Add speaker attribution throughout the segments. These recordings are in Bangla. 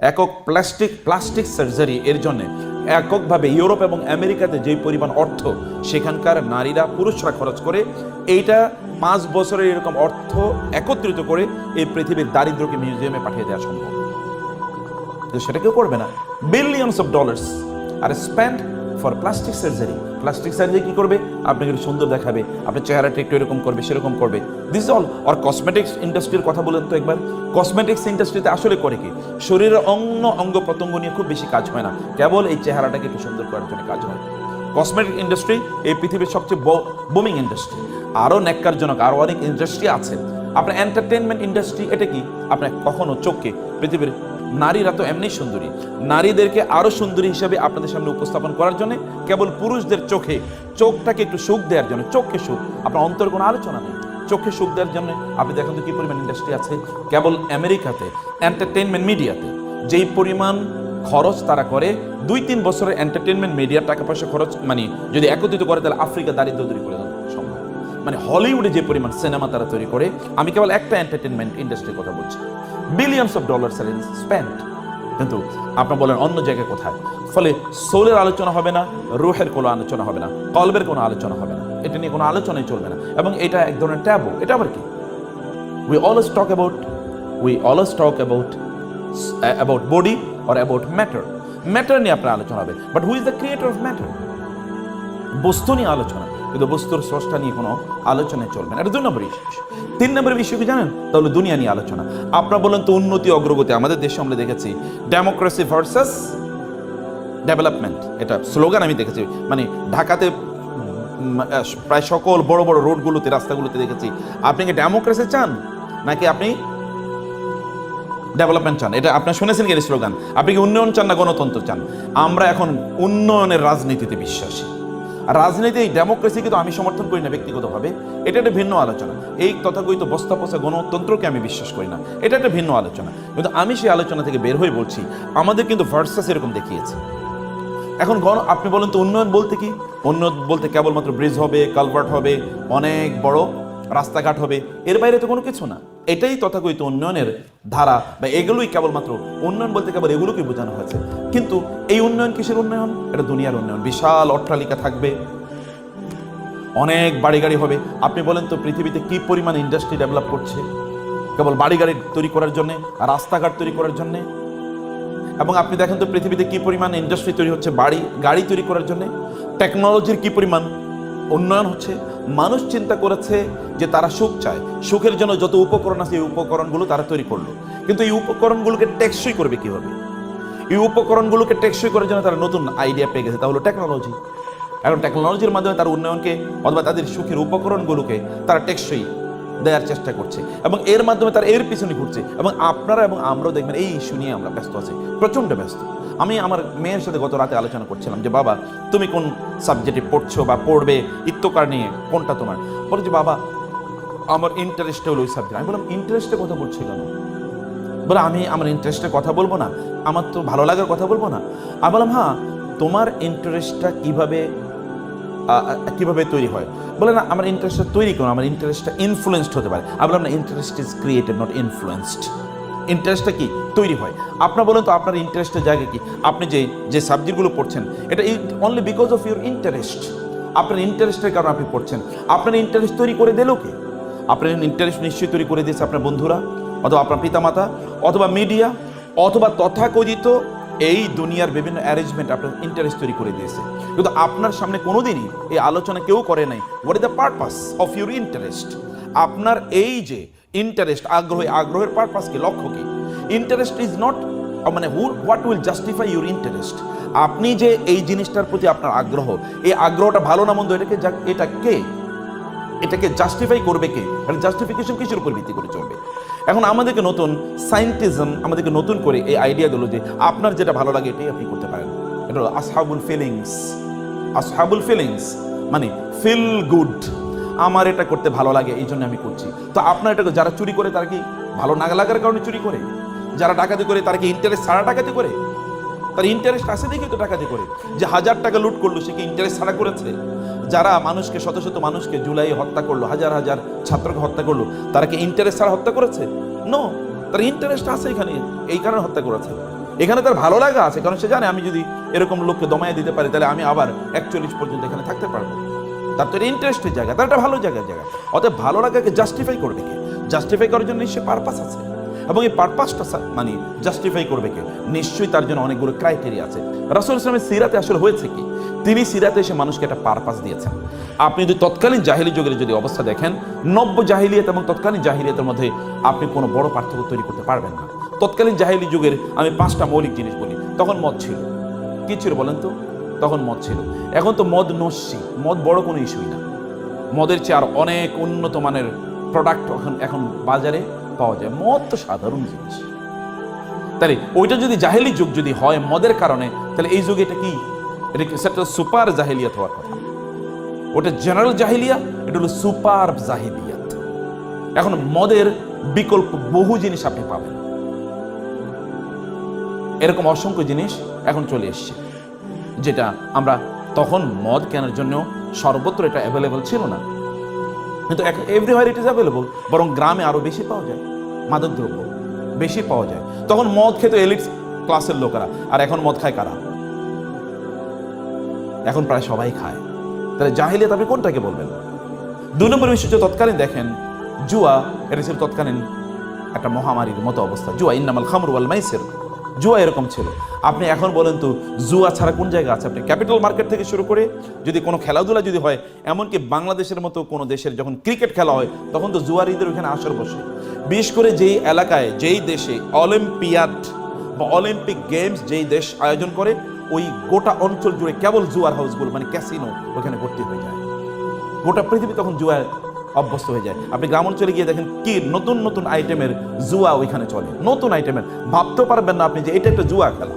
Speaker 1: একক প্লাস্টিক প্লাস্টিক সার্জারি এর জন্য এককভাবে ইউরোপ এবং আমেরিকাতে যেই পরিমাণ অর্থ, সেখানকার নারীরা পুরুষরা খরচ করে, এইটা পাঁচ বছরের এরকম অর্থ একত্রিত করে এই পৃথিবীর দারিদ্রকে মিউজিয়ামে পাঠিয়ে দেওয়া সম্ভব। সেটা কেউ করবে না। Billions of dollars are spend for plastic surgery plastic surgery কি করবে? আপনাকে একটু সুন্দর দেখাবে। আপনার চেহারাটা একটু এরকম করবে, সেরকম করবে। দিস অল আর কসমেটিক্স ইন্ডাস্ট্রির কথা বলেন তো একবার। কসমেটিক্স ইন্ডাস্ট্রিতে আসলে করে কি? শরীরের অন্য অঙ্গ প্রত্যঙ্গ নিয়ে খুব বেশি কাজ হয় না। কেবল এই চেহারাটাকে একটু সুন্দর করার জন্য কাজ হয়। কসমেটিক ইন্ডাস্ট্রি এই পৃথিবীর সবচেয়ে বুমিং ইন্ডাস্ট্রি আরও ন্যাক্কারজনক, আরও অনেক ইন্ডাস্ট্রি আছে। আপনার এন্টারটেনমেন্ট ইন্ডাস্ট্রি এটা কি? আপনার কখনো চোখকে পৃথিবীর নারীরা তো এমনি সুন্দরী। নারীদেরকে আরও সুন্দরী হিসাবে আপনাদের সামনে উপস্থাপন করার জন্য কেবল পুরুষদের চোখে, চোখটাকে একটু সুখ দেওয়ার জন্য, চোখকে সুখ। আপনার অন্তর কোনো আলোচনা নেই। চোখে সুখ দেওয়ার জন্য আপনি দেখেন তো কি পরিমাণ ইন্ডাস্ট্রি আছে। কেবল আমেরিকাতে এন্টারটেনমেন্ট মিডিয়াতে যেই পরিমাণ খরচ তারা করে দুই তিন বছরের এন্টারটেনমেন্ট মিডিয়ার টাকা পয়সা খরচ মানে যদি একত্রিত করে তাহলে আফ্রিকা দারিদ্র দূরী করে সম্ভব মানে হলিউডে যে পরিমাণ সিনেমা তারা তৈরি করে, আমি কেবল একটা এন্টারটেনমেন্ট ইন্ডাস্ট্রির কথা বলছি। বিলিয়নস অফ ডলার স্পেন্ড কিন্তু আপনার বলেন অন্য জায়গায় কোথায়? ফলে সোলের আলোচনা হবে না, রুহের কোনো আলোচনা হবে না, কলবের কোনো আলোচনা হবে না। এটা নিয়ে কোনো আলোচনাই চলবে না। এবং এটা এক ধরনের ট্যাবো এটা আবার কি? We always talk about we always talk about about body or about matter matter নিয়ে আপনার আলোচনা হবে। But who is the creator of matter বস্তু নিয়ে আলোচনা। কিন্তু বস্তুর স্রষ্টা নিয়ে কোনো আলোচনায় চলবে না। এটা দুই নম্বর ইস্যু তিন নম্বরের বিষয় কি জানেন? তাহলে দুনিয়া নিয়ে আলোচনা। আপনারা বলেন তো উন্নতি, অগ্রগতি। আমাদের দেশে আমরা দেখেছি ডেমোক্রেসি ভার্সেস ডেভেলপমেন্ট এটা স্লোগান আমি দেখেছি। মানে ঢাকাতে প্রায় সকল বড় বড় রোডগুলোতে, রাস্তাগুলোতে দেখেছি। আপনি কি ডেমোক্রেসি চান? নাকি আপনি ডেভেলপমেন্ট চান? এটা আপনি শুনেছেন কি স্লোগান আপনি কি উন্নয়ন চান না গণতন্ত্র চান? আমরা এখন উন্নয়নের রাজনীতিতে বিশ্বাসী। রাজনীতি, এই ডেমোক্রেসি কিন্তু আমি সমর্থন করি না ব্যক্তিগতভাবে। এটা একটা ভিন্ন আলোচনা। এই তথাকথিত বস্তা পচা গণতন্ত্রকে আমি বিশ্বাস করি না। এটা একটা ভিন্ন আলোচনা। কিন্তু আমি সেই আলোচনা থেকে বের হয়ে বলছি, আমাদের কিন্তু ভার্সাস এরকম দেখিয়েছে। এখন গণ, আপনি বলেন তো উন্নয়ন বলতে কি? উন্নয়ন বলতে কেবলমাত্র ব্রিজ হবে কালভার্ট হবে, অনেক বড় রাস্তাঘাট হবে, এর বাইরে তো কোনো কিছু না। এটাই তথাকথিত উন্নয়নের ধারা, বা এগুলোই কেবলমাত্র উন্নয়ন বলতে কেবল এগুলোকে বোঝানো হয়েছে। কিন্তু এই উন্নয়ন কিসের উন্নয়ন? এটা দুনিয়ার উন্নয়ন। বিশাল অট্টালিকা থাকবে। অনেক বাড়ি গাড়ি হবে। আপনি বলেন তো পৃথিবীতে কি পরিমাণ ইন্ডাস্ট্রি ডেভেলপ করছে? কেবল বাড়ি গাড়ি তৈরি করার জন্যে, রাস্তাঘাট তৈরি করার জন্যে? এবং আপনি দেখেন তো পৃথিবীতে কি পরিমাণ ইন্ডাস্ট্রি তৈরি হচ্ছে, বাড়ি, গাড়ি তৈরি করার জন্য? টেকনোলজির কি পরিমাণ? উন্নয়ন হচ্ছে, মানুষ চিন্তা করেছে যে তারা সুখ চায়। সুখের জন্য যত উপকরণ আছে, এই উপকরণগুলো তারা তৈরি করল। কিন্তু এই উপকরণগুলোকে টেকসই করবে কীভাবে? এই উপকরণগুলোকে টেকসই করার জন্য তারা নতুন আইডিয়া পেয়ে গেছে। তা হলো টেকনোলজি এখন টেকনোলজির মাধ্যমে তার উন্নয়নকে অথবা তাদের সুখের উপকরণগুলোকে তারা টেকসই দেওয়ার চেষ্টা করছে এবং এর মাধ্যমে তার এর পিছনে ঘুরছে এবং আপনারা এবং আমরাও দেখবেন, এই ইস্যু নিয়ে আমরা ব্যস্ত আছি, প্রচণ্ড ব্যস্ত। আমি আমার মেয়ের সাথে গত রাতে আলোচনা করছিলাম যে, বাবা, তুমি কোন সাবজেক্টে পড়ছো বা পড়বে? ইত্যকার নিয়ে কোনটা তোমার? বলে যে, বাবা, আমার ইন্টারেস্টে হলো ওই সাবজেক্ট আমি বললাম ইন্টারেস্টে কথা বলছো কেন? বলে, আমি আমার ইন্টারেস্টের কথা বলব না। আমার তো ভালো লাগার কথা বলব না। আমি বললাম হ্যাঁ তোমার ইন্টারেস্টটা কীভাবে কীভাবে তৈরি হয়? বলে, না, আমার ইন্টারেস্টটা তৈরি করো, আমার ইন্টারেস্টটা ইনফ্লুয়েসড হতে পারে। আমি বললাম, না interest is created not influenced ইন্টারেস্টটা কি? তৈরি হয়। আপনার বলেন তো আপনার ইন্টারেস্টের জায়গা কি? আপনি যে যে সাবজেক্টগুলো পড়ছেন, এটা only because of your interest আপনার ইন্টারেস্টের কারণে আপনি পড়ছেন। আপনার ইন্টারেস্ট তৈরি করে দিল কে? আপনার ইন্টারেস্ট নিশ্চয়ই তৈরি করে দিয়েছে আপনার বন্ধুরা, অথবা আপনার পিতামাতা, অথবা মিডিয়া অথবা তথাকথিত এই দুনিয়ার বিভিন্ন অ্যারেঞ্জমেন্ট আপনার ইন্টারেস্ট তৈরি করে দিয়েছে। কিন্তু আপনার সামনে কোনোদিনই এই আলোচনা কেউ করে নাই। What is the purpose of your interest আপনার এই যে ইন্টারেস্ট আগ্রহ আগ্রহের পারপাস কি, লক্ষ্য কি? ইন্টারেস্ট ইজ নট মানে who what will justify your interest আপনি যে এই জিনিসটার প্রতি আপনার আগ্রহ, এই আগ্রহটা ভালো না মন্দ, এটাকে এটা কে? এটাকে জাস্টিফাই করবে কে? এটা জাস্টিফিকেশন কিসের উপর ভিত্তি করে চলবে? এখন আমাদেরকে নতুন সায়েন্টিজম আমাদেরকে নতুন করে এই আইডিয়া দিল যে আপনার যেটা ভালো লাগে, এটাই আপনি করতে পারেন। এটা হলো আসহাবুল ফিলিংস আসহাবুল ফিলিংস মানে ফিল গুড আমার এটা করতে ভালো লাগে, এই জন্য আমি করছি। তো আপনার এটা যারা চুরি করে, তারা কি ভালো না লাগার কারণে চুরি করে? যারা ডাকাতি করে, তারা কি ইন্টারেস্ট ছাড়া ডাকাতি করে? তার ইন্টারেস্ট আছে দেখি তো ডাকাতি করে। যে হাজার টাকা লুট করল, সে কি ইন্টারেস্ট ছাড়া করেছে? যারা মানুষকে, শত শত মানুষকে জুলাই হত্যা করল, হাজার হাজার ছাত্রকে হত্যা করল, তারা কি ইন্টারেস্ট ছাড়া হত্যা করেছে? নো তার ইন্টারেস্ট আছে এখানে, এই কারণে হত্যা করেছে। এখানে তার ভালো লাগা আছে, কারণ সে জানে আমি যদি এরকম লোককে দমায় দিতে পারি, তাহলে আমি আবার একচল্লিশ পর্যন্ত এখানে থাকতে পারব। তার তো ইন্টারেস্টের জায়গা, তার একটা ভালো জায়গার জায়গা। অতএব ভালো লাগাকে জাস্টিফাই করবে কে? জাস্টিফাই করার জন্য নিশ্চয়ই পারপাস আছে। এবং এই পারপাসটা মানে জাস্টিফাই করবে কে? নিশ্চয়ই তার জন্য অনেকগুলো ক্রাইটেরিয়া আছে। রাসুল ইসলামের সিরাতে আসলে হয়েছে কি? তিনি সিরাতে এসে মানুষকে একটা পারপাস দিয়েছেন। আপনি যদি তৎকালীন জাহিলি যুগের যদি অবস্থা দেখেন, নব্য জাহিলিয়াত এবং তৎকালীন জাহিলিয়াতের মধ্যে আপনি কোনো বড় পার্থক্য তৈরি করতে পারবেন না। তৎকালীন জাহিলি যুগের আমি পাঁচটা মৌলিক জিনিস বলি। তখন মদ ছিল। কি ছিল বলেন তো? তখন মদ ছিল। এখন তো মদ নস্যি, মদ বড় কোনো ইস্যুই না। মদের চেয়ে আর অনেক উন্নত মানের প্রোডাক্ট এখন এখন বাজারে পাওয়া যায়। মদ তো সাধারণ জিনিস। তাহলে ওইটা যদি জাহেলি যুগ যদি হয় মদের কারণে, তাহলে এই যুগে এটা কি? এটা সেটা সুপার জাহেলিয়াত হওয়ার কথা। ওটা জেনারেল জাহিলিয়া এটা হলো সুপার জাহিলিয়াত। এখন মদের বিকল্প বহু জিনিস আপনি পাবেন। এরকম অসংখ্য জিনিস এখন চলে এসছে। যেটা আমরা তখন মদ কেনার জন্য সর্বত্র এটা অ্যাভেলেবল ছিল না। কিন্তু এভরিওয়ার ইট ইজ অ্যাভেলেবল বরং গ্রামে আরও বেশি পাওয়া যায়, মাদকদ্রব্য বেশি পাওয়া যায়। তখন মদ খেত এলিট ক্লাসের লোকেরা, আর এখন মদ খায় কারা? এখন প্রায় সবাই খায়। তাহলে জাহিলিয়াত আপনি কোনটাকে বলবেন? দুই নম্বর বিষয় তৎকালীন দেখেন, জুয়া, এটা ছিল তৎকালীন একটা মহামারীর মতো অবস্থা। জুয়া, ইন্নামাল খামরু ওয়াল মাইসির। জুয়া এরকম ছিল। আপনি এখন বলেন তো, জুয়া ছাড়া কোন জায়গা আছে? আপনি ক্যাপিটাল মার্কেট থেকে শুরু করে যদি কোনো খেলাধুলা যদি হয়, এমনকি বাংলাদেশের মতো কোনো দেশের যখন ক্রিকেট খেলা হয়, তখন তো জুয়ার ঈদের ওখানে আসর বসে। বিশেষ করে যেই এলাকায়, যেই দেশে অলিম্পিয়াড বা অলিম্পিক গেমস যেই দেশ আয়োজন করে, ওই গোটা অঞ্চল জুড়ে কেবল জুয়ার হাউসগুলো মানে ক্যাসিনো ওখানে ভর্তি হয়ে যায়। গোটা পৃথিবী তখন জুয়ায় অভ্যস্ত হয়ে যায়। আপনি গ্রাম অঞ্চলে গিয়ে দেখেন কি নতুন নতুন আইটেমের জুয়া ওইখানে চলে। নতুন আইটেমের। ভাবতে পারবেন না আপনি যে এটা একটা জুয়া খেলা।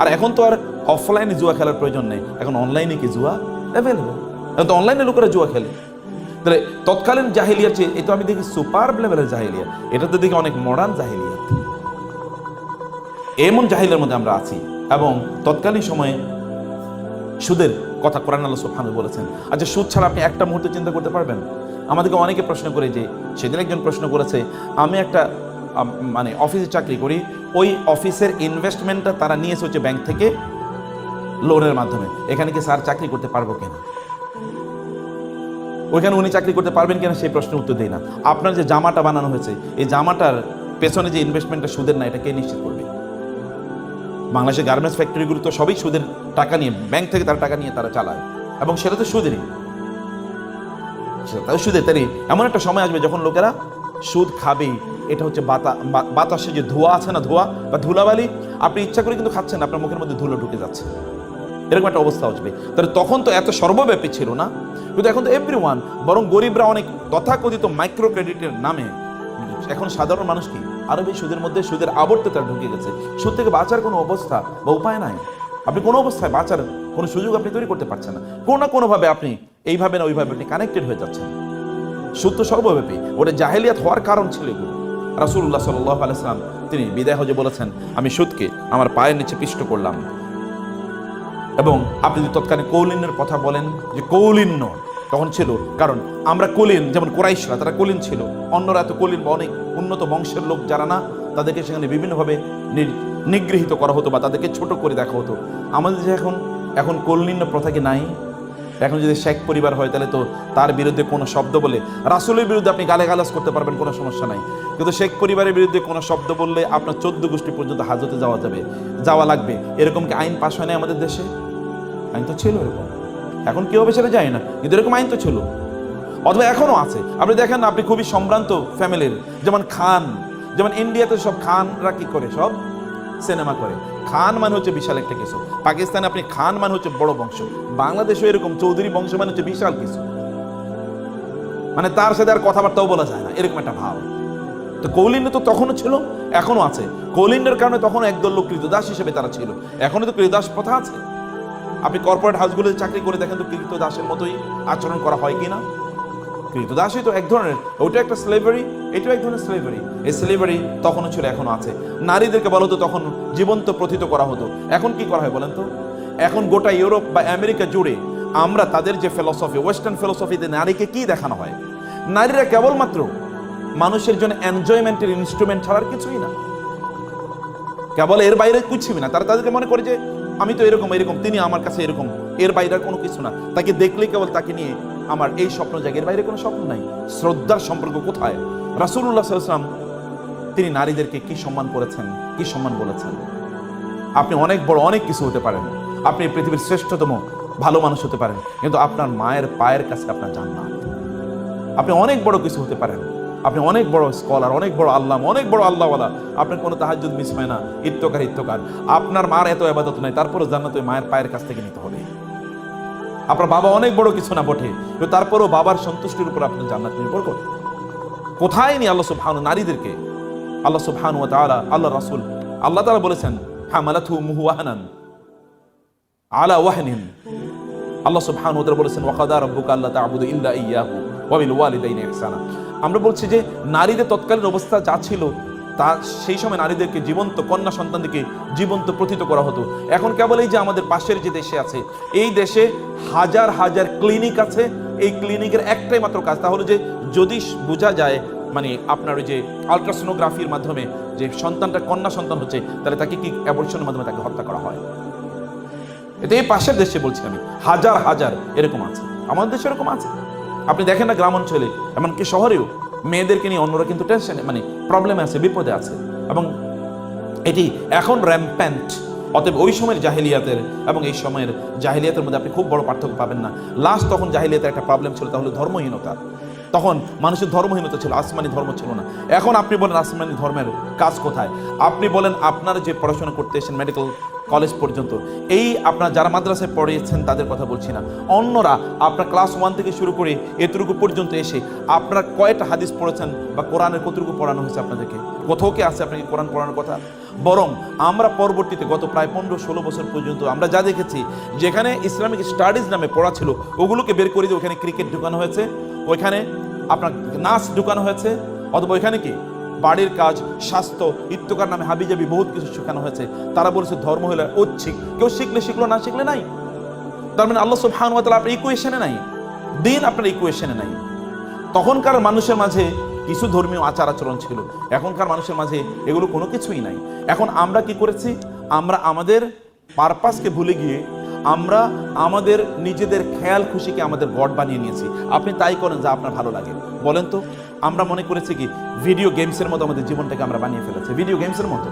Speaker 1: আর এখন তো আর অফলাইনে জুয়া খেলার প্রয়োজন নেই। এখন অনলাইনে কি জুয়া? অ্যাভেলেবল এখন তো অনলাইনে লোকেরা জুয়া খেলে। তাহলে তৎকালীন জাহিলিয়া চেয়ে এটা আমি দেখি সুপার লেভেলের জাহিলিয়া। এটা তো দেখি অনেক মডার্ন জাহিলিয়া। এমন জাহিলের মধ্যে আমরা আছি। এবং তৎকালীন সময়ে সুদের কথা কোরআন আল্লাহ সুবহানাহু বলেছেন। আচ্ছা সুদ ছাড়া আপনি একটা মুহূর্তে চিন্তা করতে পারবেন? আমাদেরকে অনেকে প্রশ্ন করে যে, সেদিন একজন প্রশ্ন করেছে, আমি একটা মানে অফিসে চাকরি করি, ওই অফিসের ইনভেস্টমেন্টটা তারা নিয়েছে হচ্ছে ব্যাংক থেকে লোনের মাধ্যমে। এখানে কি স্যার চাকরি করতে পারব কিনা? ওইখানে উনি চাকরি করতে পারবেন কিনা সেই প্রশ্নের উত্তর দেয় না। আপনার যে জামাটা বানানো হয়েছে, এই জামাটার পেছনে যে ইনভেস্টমেন্টটা সুদের না, এটা কে নিশ্চিত করবে? বাংলাদেশের গার্মেন্টস ফ্যাক্টরিগুলো তো সবই সুদের টাকা নিয়ে ব্যাংক থেকে তারা টাকা নিয়ে তারা চালায়। এবং সেটা তো সুদেরই। সেটা তাও সুদের, তাই এমন একটা সময় আসবে যখন লোকেরা সুদ খাবেই এটা হচ্ছে বাতা বাতাসে যে ধোঁয়া আছে না, ধোঁয়া বা ধুলাবালি, আপনি ইচ্ছা করে কিন্তু খাচ্ছেন আপনার মুখের মধ্যে ধুলো ঢুকে যাচ্ছে। এরকম একটা অবস্থা আসবে। তাহলে তখন তো এত সর্বব্যাপী ছিল না। কিন্তু এখন তো এভরি ওয়ান বরং গরিবরা অনেক তথাকথিত মাইক্রো ক্রেডিটের নামে। এখন সাধারণ মানুষ কি? আরও বেশি সুদের মধ্যে সুদের আবর্তে ঢুকে গেছে। সুদ থেকে বাঁচার কোনো অবস্থা বা উপায় নাই। আপনি কোনো অবস্থায় বাঁচার কোনো সুযোগ আপনি তৈরি করতে পারছেন না। কোনো না কোনোভাবে আপনি এইভাবে না ওইভাবে আপনি কানেক্টেড হয়ে যাচ্ছেন। সুদ তো সর্বব্যাপী। ওটা জাহেলিয়াত হওয়ার কারণ ছিল এগুলো। রাসুল্লাহ সাল্লাহ আলাইসালাম তিনি বিদায় হজে বলেছেন, আমি সুদকে আমার পায়ের নিচে পিষ্ট করলাম। এবং আপনি যদি তৎকালীন কৌলিন্যের কথা বলেন যে কৌলিন্য তখন ছিল, কারণ আমরা কলিন, যেমন কোরাইশরা, তারা কলিন ছিল। অন্যরা এত কলিন বা অনেক উন্নত বংশের লোক যারা না, তাদেরকে সেখানে বিভিন্নভাবে নিগৃহীত করা হতো বা তাদেরকে ছোট করে দেখা হতো। আমাদের যে এখন এখন কলিন্য প্রথা কি নাই। এখন যদি শেখ পরিবার হয়, তাহলে তো তার বিরুদ্ধে কোনো শব্দ বলে, রাসুলের বিরুদ্ধে আপনি গালে গালাজ করতে পারবেন, কোনো সমস্যা নাই। কিন্তু শেখ পরিবারের বিরুদ্ধে কোনো শব্দ বললে আপনার চোদ্দ গোষ্ঠী পর্যন্ত হাজতে যাওয়া যাবে, যাওয়া লাগবে। এরকম কি আইন পাশ হয় না আমাদের দেশে? আইন তো ছিল এরকম। এখন কেউ হবে সেটা যায় না, কিন্তু এরকম আইন তো ছিল। অথবা এখনও আছে। আপনি দেখেন আপনি খুবই সম্ভ্রান্ত ফ্যামিলির যেমন খান, যেমন ইন্ডিয়াতে সব খানরা কি করে? সব সিনেমা করে। খান মানে হচ্ছে বিশাল একটা কিছু। পাকিস্তানে আপনি খান মানে হচ্ছে বড় বংশ। বাংলাদেশও এরকম চৌধুরী বংশ মানে হচ্ছে বিশাল কিছু। মানে তার সাথে আর কথাবার্তাও বলা যায় না। এরকম একটা ভাব। তো কৌলিন্য তো তখনও ছিল এখনও আছে। কৌলিন্যের কারণে তখন একদল লোক কৃতদাস হিসেবে তারা ছিল। এখনও তো কৃতদাস প্রথা আছে। আপনি কর্পোরেট হাউসগুলোতে চাকরি করে দেখেন তো কৃত দাসের মতোই আচরণ করা হয় কিনা? কৃতদাসই তো এক ধরনের ওটা একটা স্লেভারি এটাও এক ধরনের স্লেভারি এই স্লেভারি তখনও ছিল এখনও আছে। নারীদেরকে বলো তো তখন জীবন্ত প্রথিত করা হতো। এখন কি করা হয় বলেন তো? এখন গোটা ইউরোপ বা আমেরিকা জুড়ে আমরা তাদের যে ফিলসফি ওয়েস্টার্ন ফিলসফিতে নারীকে কি দেখানো হয়? নারীরা কেবলমাত্র মানুষের জন্য এনজয়মেন্টের ইনস্ট্রুমেন্ট ছাড়ার কিছুই না। কেবল এর বাইরে কুচ্ছিবি না। তারা তাদেরকে মনে করে যে আমি তো এরকম এরকম, তিনি আমার কাছে এরকম, এর বাইরে কোনো কিছু না। তাকে দেখলে কেবল তাকে নিয়ে আমার এই স্বপ্ন জাগে, এর বাইরে কোনো স্বপ্ন নাই। শ্রদ্ধার সম্পর্ক কোথায়? রাসুল্লাহ সাল্লাম তিনি নারীদেরকে কি সম্মান করেছেন? কি সম্মান বলেছেন? আপনি অনেক বড়, অনেক কিছু হতে পারেন। আপনি পৃথিবীর শ্রেষ্ঠতম, ভালো মানুষ হতে পারেন। কিন্তু আপনার মায়ের পায়ের কাছে আপনার জান্নাত। আপনি অনেক বড় কিছু হতে পারেন। আপনি অনেক বড় স্কলার অনেক বড় আল্লাহ অনেক বড় আল্লাহওয়ালা। আপনার কোনো তাহাজুদ মিস হয় না। ইত্যকার ইত্যকার। আপনার মার এত আবাদত নাই তারপরে জান্নাত ওই মায়ের পায়ের কাছ থেকে নিতে হবে। আপনার বাবা অনেক বড় কিছু না বটে, কিন্তু তারপরেও বাবার সন্তুষ্টির উপর আপনার জান্নাত নির্ভর করে। কোথায় নি আল্লাহ সুবহানু নারীদেরকে? আল্লাহ সুবহানু ওয়া তাআলা আল্লাহ রাসূল, আল্লাহ তাআলা বলেছেন হামালাতু মুহওয়াহানান আলা ওয়াহনিন। আল্লাহ সুবহানাহু ওয়া তাআলা বলেছেন ওয়াকাদা রাব্বুকা আল্লা তা'বুদু ইল্লা ইয়্যাহু ওয়া বিল ওয়ালিদাইনি ইহসানা। আমরা বলছি যে নারীদের তৎকালীন অবস্থা যা ছিল, তা সেই সময় নারীদেরকে জীবন্ত কন্যা সন্তানদেরকে জীবন্ত প্রথিত করা হতো। এখন কেবল এই যে আমাদের পাশের যে দেশে আছে, এই দেশে হাজার হাজার ক্লিনিক আছে, এই ক্লিনিকের একটাই মাত্র কাজ। তাহলে যে যদি বোঝা যায় মানে আপনার ওই যে আলট্রাসোনোগ্রাফির মাধ্যমে যে সন্তানটা কন্যা সন্তান হচ্ছে, তাহলে তাকে কি অ্যাবর্শনের মাধ্যমে তাকে হত্যা করা হয়? এটা এই পাশের দেশে বলছি আমি, হাজার হাজার এরকম আছে। আমাদের দেশে এরকম আছে। আপনি দেখেন না গ্রাম অঞ্চলে এমনকি শহরেও মেয়েদেরকে নিয়ে অন্যরা কিন্তু টেনশনে মানে প্রবলেম আছে, বিপদে আছে। এবং এটি এখন র্যাম্প্যান্ট অতএব ওই সময়ের জাহিলিয়াতের এবং এই সময়ের জাহিলিয়াতের মধ্যে আপনি খুব বড় পার্থক্য পাবেন না। লাস্ট তখন জাহিলিয়াতের একটা প্রবলেম ছিল, তাহলে ধর্মহীনতা। তখন মানুষের ধর্মহীনতা ছিল, আসমানি ধর্ম ছিল না। এখন আপনি বলেন আসমানি ধর্মের কাজ কোথায়? আপনি বলেন আপনার যে পড়াশোনা করতে এসেছেন মেডিকেল কলেজ পর্যন্ত, এই আপনার যারা মাদ্রাসায় পড়িয়েছেন তাদের কথা বলছি না। অন্যরা আপনার ক্লাস ওয়ান থেকে শুরু করে এতটুকু পর্যন্ত এসে আপনার কয়টা হাদিস পড়েছেন বা কোরআনের কতটুকু পড়ানো হয়েছে আপনাদেরকে? কোথাও কি আছে আপনাকে কোরআন পড়ানোর কথা? বরং আমরা পরবর্তীতে গত প্রায় পনেরো ষোলো বছর পর্যন্ত আমরা যা দেখেছি, যেখানে ইসলামিক স্টাডিজ নামে পড়া ছিল, ওগুলোকে বের করে দিয়ে ওখানে ক্রিকেট ঢুকানো হয়েছে। ওইখানে আপনার নাচ ঢুকানো হয়েছে, অথবা ওইখানে কি? বাড়ির কাজ, স্বাস্থ্য, ইত্যকার নামে হাবিজাবি বহুত কিছু শেখানো হয়েছে। তারা বলেছে ধর্ম হলে ঐচ্ছিক। কেউ শিখলে শিখলো, না শিখলে নাই। তার মানে আল্লাহ সুবহান ওয়া তাআলা আপনার ইকুয়েশনে নাই। দিন আপনার ইকুয়েশনে নাই। তখনকার মানুষের মাঝে কিছু ধর্মীয় আচার আচরণ ছিল। এখনকার মানুষের মাঝে এগুলো কোনো কিছুই নাই। এখন আমরা কি করেছি? আমরা আমাদের পারপাসকে ভুলে গিয়ে আমরা আমাদের নিজেদের খেয়াল খুশিকে আমাদের গড বানিয়ে নিয়েছি। আপনি তাই করেন যা আপনার ভালো লাগে। বলেন তো, আমরা মনে করেছি কি ভিডিও গেমসের মতো আমাদের জীবনটাকে আমরা বানিয়ে ফেলেছি। ভিডিও গেমসের মতো।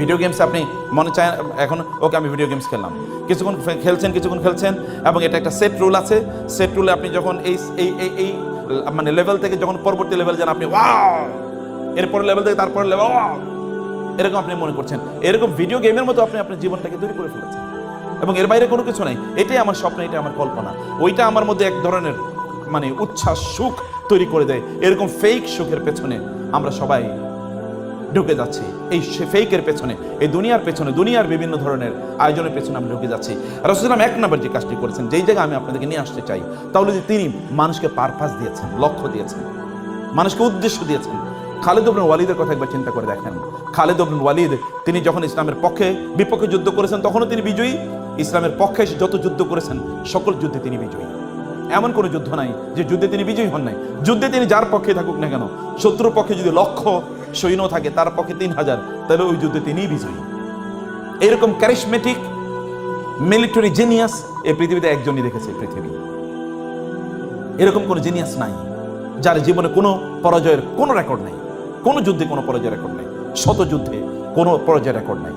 Speaker 1: ভিডিও গেমস আপনি মনে চায়, এখন, ওকে আমি ভিডিও গেমস খেললাম। কিছুক্ষণ খেলছেন কিছুক্ষণ খেলছেন, এবং এটা একটা সেট রুল আছে। সেট রুলে আপনি যখন এই এই এই মানে লেভেল থেকে যখন পরবর্তী লেভেল যান, আপনি এরপর লেভেল থেকে তারপর লেভেল এরকম আপনি মনে করছেন। এরকম ভিডিও গেমের মতো আপনি আপনার জীবনটাকে তৈরি করে ফেলেছেন। এবং এর বাইরে কোনো কিছু নাই। এটাই আমার স্বপ্ন, এটাই আমার কল্পনা। ওইটা আমার মধ্যে এক ধরনের মানে উচ্ছ্বাস, সুখ তৈরি করে দেয়। এরকম ফেক সুখের পেছনে আমরা সবাই ঢুকে যাচ্ছি। এই ফেকের পেছনে, এই দুনিয়ার পেছনে, দুনিয়ার বিভিন্ন ধরনের আয়োজনের পেছনে আমি ঢুকে যাচ্ছি। রসুলাম এক নম্বর যে কাজটি করেছেন, যেই জায়গায় আমি আপনাদেরকে নিয়ে আসতে চাই তাহলে যে তিনি মানুষকে পারপাস দিয়েছেন, লক্ষ্য দিয়েছেন, মানুষকে উদ্দেশ্য দিয়েছেন। খালেদ ইবনে ওয়ালিদের কথা একবার চিন্তা করে দেখেন। খালেদ ইবনে ওয়ালিদ, তিনি যখন ইসলামের পক্ষে, বিপক্ষে যুদ্ধ করেছেন, তখনও তিনি বিজয়ী। ইসলামের পক্ষে যত যুদ্ধ করেছেন, সকল যুদ্ধে তিনি বিজয়ী। এমন কোনো যুদ্ধ নাই যে যুদ্ধে তিনি বিজয়ী হন নাই। যুদ্ধে তিনি যার পক্ষে থাকুক না কেন, শত্রুর পক্ষে যদি লক্ষ সৈন্য থাকে, তার পক্ষে তিন হাজার, তাহলে ওই যুদ্ধে তিনিই বিজয়ী। এরকম ক্যারিসমেটিক মিলিটারি জেনিয়াস এই পৃথিবীতে একজনই দেখেছে পৃথিবী। এরকম কোনো জিনিয়াস নাই, যার জীবনে কোনো পরাজয়ের কোনো রেকর্ড নাই, কোনো যুদ্ধে কোনো পরাজয় রেকর্ড নাই, শত যুদ্ধে কোনো পরাজয় রেকর্ড নেই।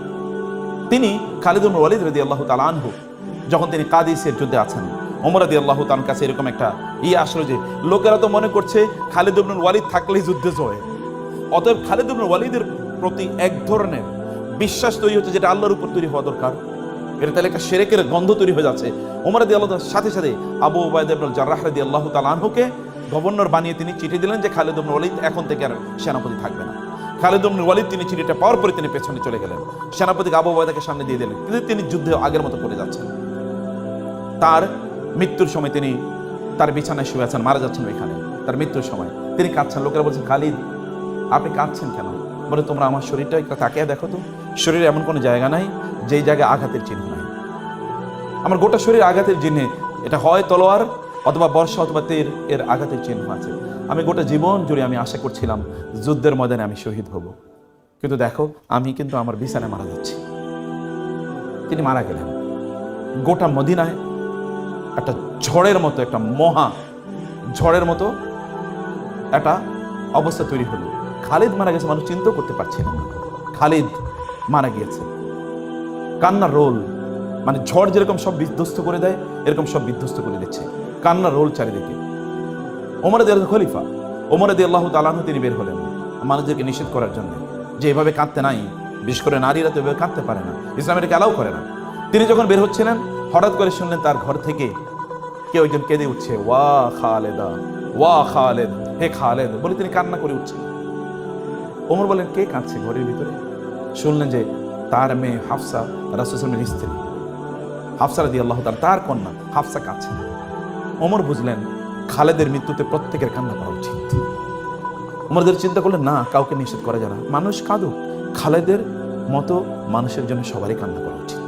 Speaker 1: তিনি খালিদুল ওয়ালিদ রদি আল্লাহ তালা আনহু, যখন তিনি কাদিসের যুদ্ধে আছেন। ওমর রদি আল্লাহ তার কাছে এরকম একটা ইয়ে আসলো যে, লোকেরা তো মনে করছে খালিদ ইবনুল ওয়ালিদ থাকলেই যুদ্ধে জয়। অতএব খালিদ ইবনুল ওয়ালিদের প্রতি এক ধরনের বিশ্বাস তৈরি হচ্ছে যেটা আল্লাহর উপর তৈরি হওয়া দরকার। এটা তাহলে একটা সেরেকের গন্ধ তৈরি হয়ে যাচ্ছে। ওমর রদি আল্লাহ সাথে সাথে আবু ওবায়দ ইবনুল জার্রাহ রদি আল্লাহ তালা আনহুকে গভর্নর বানিয়ে তিনি চিঠি দিলেন যে খালিদ ইবনুল ওয়ালিদ এখন থেকে আর সেনাপতি থাকবে না। খালিদ ইবনুল ওয়ালিদ, তিনি চিঠিটা পাওয়ার পরে তিনি পেছনে চলে গেলেন। সেনাপতিকে আবু ওবায়দাকে সামনে দিয়ে দিলেন। কিন্তু তিনি যুদ্ধে আগের মতো করে যাচ্ছেন। তার মৃত্যুর সময় তিনি তার বিছানায় শুয়ে আছেন, মারা যাচ্ছেন ওইখানে। তার মৃত্যুর সময়। তিনি কাঁদছেন, লোকেরা বলছেন খালিদ, আপনি কাঁদছেন কেন? বলে, তোমরা আমার শরীরটা একটু তাকিয়ে দেখো তো। শরীরে এমন কোনো জায়গা নাই, যেই জায়গায় আঘাতের চিহ্ন নাই। আমার গোটা শরীর আঘাতের চিহ্নে। এটা হয় তলোয়ার অথবা বর্ষা অথবা তীর, এর আঘাতের চিহ্ন আছে। আমি গোটা জীবন জুড়ে আমি আশা করছিলাম, যুদ্ধের ময়দানে আমি শহীদ হব। কিন্তু দেখো, আমি কিন্তু আমার বিছানায় মারা যাচ্ছি। তিনি মারা গেলেন। গোটা মদিনায় একটা ঝড়ের মতো, একটা মহা ঝড়ের মতো একটা অবস্থা তৈরি হলো। খালিদ মারা গেছে, মানুষ চিন্তাও করতে পারছে না। খালিদ মারা গিয়েছে। কান্নার রোল মানে ঝড় যেরকম সব বিধ্বস্ত করে দেয়, এরকম সব বিধ্বস্ত করে দিচ্ছে। কান্নার রোল চারিদিকে। ওমর দিয়ে খলিফা। ওমর দিয়ে আল্লাহ তালাহ তিনি বের হলেন। মানুষদেরকে নিষেধ করার জন্য। যে এভাবে কাঁদতে নাই, বিশেষ করে নারীরা তো এভাবে কাঁদতে পারে না। ইসলাম এটাকে অ্যালাউ করে না। তিনি যখন বের হচ্ছিলেন, হঠাৎ করে শুনলেন তার ঘর থেকে কেউ একজন কেঁদে উঠছে, ওয়া খালেদা, ওয়া খালেদ, হে খালেদ, বলে তিনি কান্না করে উঠছেন। ওমর বলেন কে কাঁদছে ঘরের ভিতরে? শুনলেন যে তার মেয়ে হাফসা রাসুসলামের স্ত্রী। হাফসা রাদি আল্লাহ তার তার কন্যা হাফসা কাঁদছে। ওমর বুঝলেন, খালেদের মৃত্যুতে প্রত্যেকের কান্না করা উচিত। ওমরদের চিন্তা করলেন, না, কাউকে নিষেধ করা যায় না। মানুষ কাঁদুক। খালেদের মতো মানুষের জন্য সবারই কান্না করা উচিত।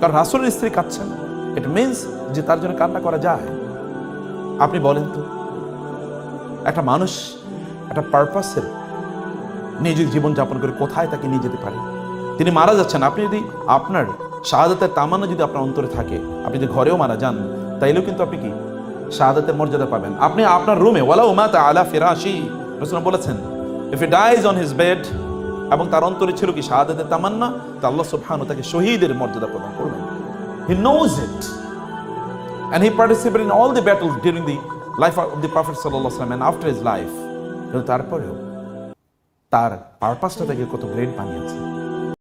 Speaker 1: কারণ রাসুলের স্ত্রী কাঁদছেন। ইট মিনস যে তার জন্য কান্না করা যায়। আপনি বলেন তো, একটা মানুষ একটা পারপাসের নিজের জীবন যাপন করে কোথায় তাকে নিয়ে যেতে পারে? তিনি মারা যাচ্ছেন। আপনি যদি আপনার শাহাদাতের তামান্না যদি আপনার অন্তরে থাকে, আপনি যদি ঘরেও মারা যান, তাইলেও কিন্তু আপনি কি শাহাদাতের মর্যাদা পাবেন। আপনি আপনার রুমে ওয়ালা উমাতা আলা ফিরাশি রসুল বলেছেন if he dies on his bed এবং তার অন্তরে ছিল কি শাহাদাতের তামান্না, তা আল্লাহ সুবহানাহু তাকে শহীদের মর্যাদা প্রদান করবেন। He knows it and he participated in all the battles during the life of the Prophet sallallahu alaihi wasallam and after his কিন্তু তারপরেও তার পারপাসটা থেকে কত গ্রেট বানিয়েছে।